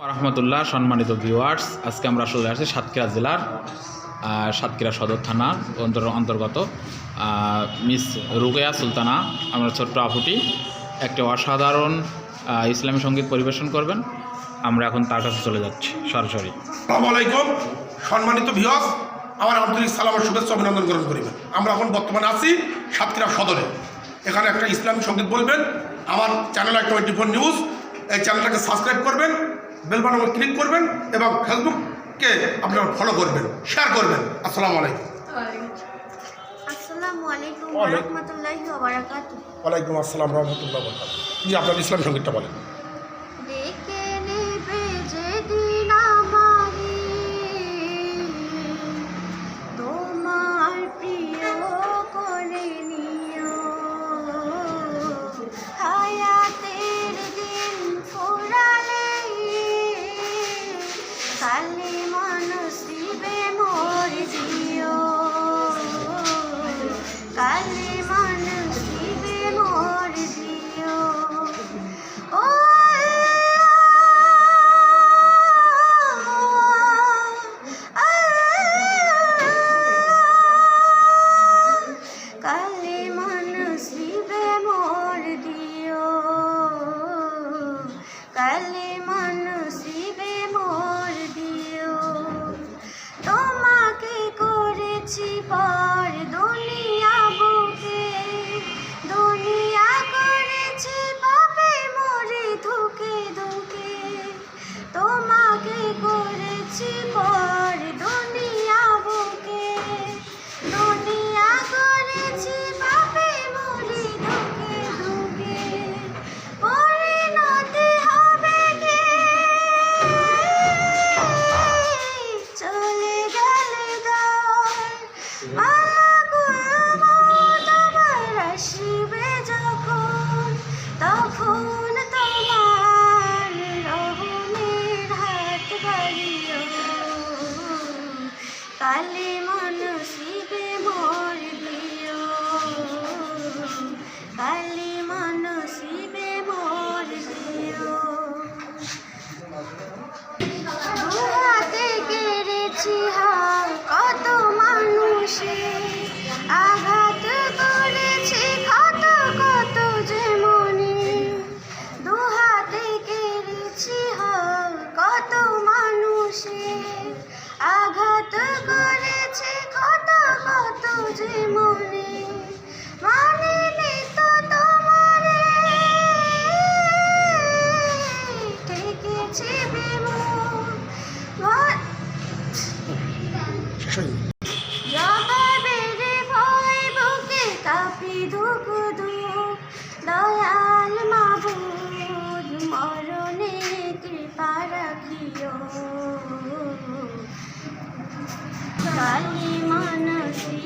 রহমতুল্লাহ, সম্মানিত ভিউয়ার্স আজকে আমরা চলে আসছি সাতক্ষীরা জেলার সাতক্ষীরা সদর থানার অন্তর- অন্তর্গত মিস রুকেয়া সুলতানা। আমরা ছোট্ট আপুটি, একটি অসাধারণ ইসলামী সংগীত পরিবেশন করবেন। আমরা এখন তার কাছে চলে যাচ্ছি, সরাসরি। আলাইকুম, সম্মানিত ভিওস আমার আন্তরিক সালাম শুভেচ্ছা অভিনন্দন গ্রহণ করিবেন আমরা এখন বর্তমানে আছি সাতক্ষীরা সদরে। এখানে একটা ইসলামী সংগীত বলবেন। আমার চ্যানেল টোয়েন্টি ফোর নিউজ এই চ্যানেলটাকে সাবস্ক্রাইব করবেন। বেল বাটনে ক্লিক করবেন এবং ফেসবুককে আপনারা ফলো করবেন শেয়ার করবেন। আসসালামু আলাইকুম। আসসালামু। আলাইকুম ওয়ালাইকুম। রহমতুল্লাহি ওবারাকাতু ওয়ালাইকুম আসসালাম রহমতুল্লাহ জি আপনার ইসলাম সঙ্গীতটা বলেন? কালে মানসিবে মোর জিও কালে কালে যে মনে। মানে তো তোমারে। ঠেকেছে জবাবের ভয় বুকে কাঁপি ধুক ধুক দয়াল মাবুদ মরণে কৃপা রাখিও। কালী মানসিবে